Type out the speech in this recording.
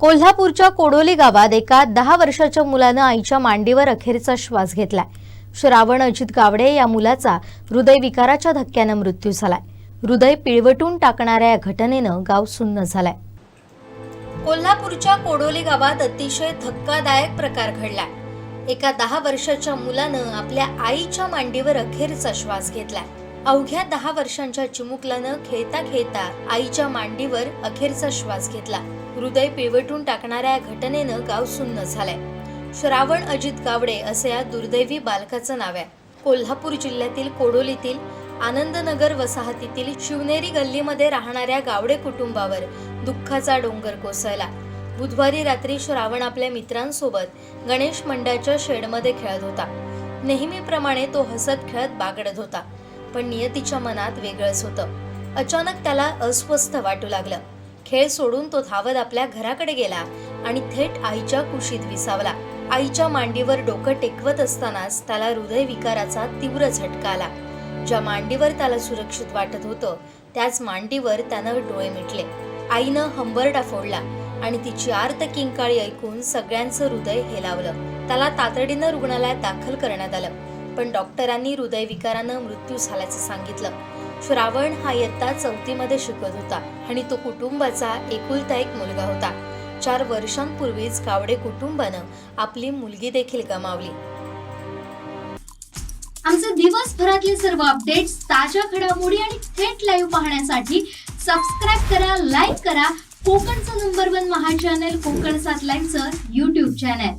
कोल्हापूरच्या कोडोली गावात एका दहा वर्षाच्या मुलानं आईच्या मांडीवर अखेरचा श्वास घेतलाय. श्रावण अजित गावडे या मुलाचा हृदयविकाराच्या धक्क्यानं मृत्यू झालाय. हृदय पिळवटून टाकणाऱ्या या घटनेनं गाव सुन्न झालाय. कोल्हापूरच्या कोडोली गावात अतिशय धक्कादायक प्रकार घडलाय. एका दहा वर्षाच्या मुलानं आपल्या आईच्या मांडीवर अखेरचा श्वास घेतलाय. अवघ्या दहा वर्षांच्या चिमुकलानं खेळता खेळता आईच्या मांडीवर अखेरचा श्वास घेतला. हृदय पिवटून टाकणाऱ्या या घटनेनं गाव सुन्न झालंय. श्रावण अजित गावडे असे या दुर्दैवी बालकाचं नाव आहे. कोल्हापूर जिल्ह्यातील कोडोलीतील आनंदनगर वसाहतीतील शिवनेरी गल्लीमध्ये राहणाऱ्या गावडे कुटुंबावर दुःखाचा डोंगर कोसळला. बुधवारी रात्री श्रावण आपल्या मित्रांसोबत गणेश मंडळाच्या शेडमध्ये खेळत होता. नेहमीप्रमाणे तो हसत खेळत बागडत होता पण नियतीच्या मनात वेगळंच होतं. अचानक त्याला अस्वस्थ वाटू लागलं. खेळ सोडून तो धावत आपल्या घराकडे गेला आणि थेट आईच्या कुशीत विसावला. आईच्या मांडीवर डोकं टेकवत असतानाच त्याला हृदयविकाराचा तीव्र झटका आला. ज्या मांडीवर त्याला सुरक्षित वाटत होतं त्याच मांडीवर त्यानं डोळे मिटले. आईनं हंबरडा फोडला आणि तिची आर्त किंकाळी ऐकून सगळ्यांचं हृदय हेलावलं त्याला तातडीनं रुग्णालयात दाखल करण्यात आलं. पण डॉक्टरांनी हृदयविकारानं मृत्यू झाल्याचं सांगितलं. श्रावण हा इयत्ता चौथीमध्ये शिकत होता आणि तो कुटुंबाचा एकुलता एक मुलगा होता. चार वर्षांपूर्वीच गावडे कुटुंबानं आपली मुलगी देखील गमावली. आमचे दिवसभरातले सर्व अपडेट्स ताज्या घडामोडी आणि थेट लाईव्ह पाहण्यासाठी सबस्क्राईब करा लाईक करा. कोकणचं नंबर वन महा चॅनल कोकण सात लाईनचं युट्यूब चॅनल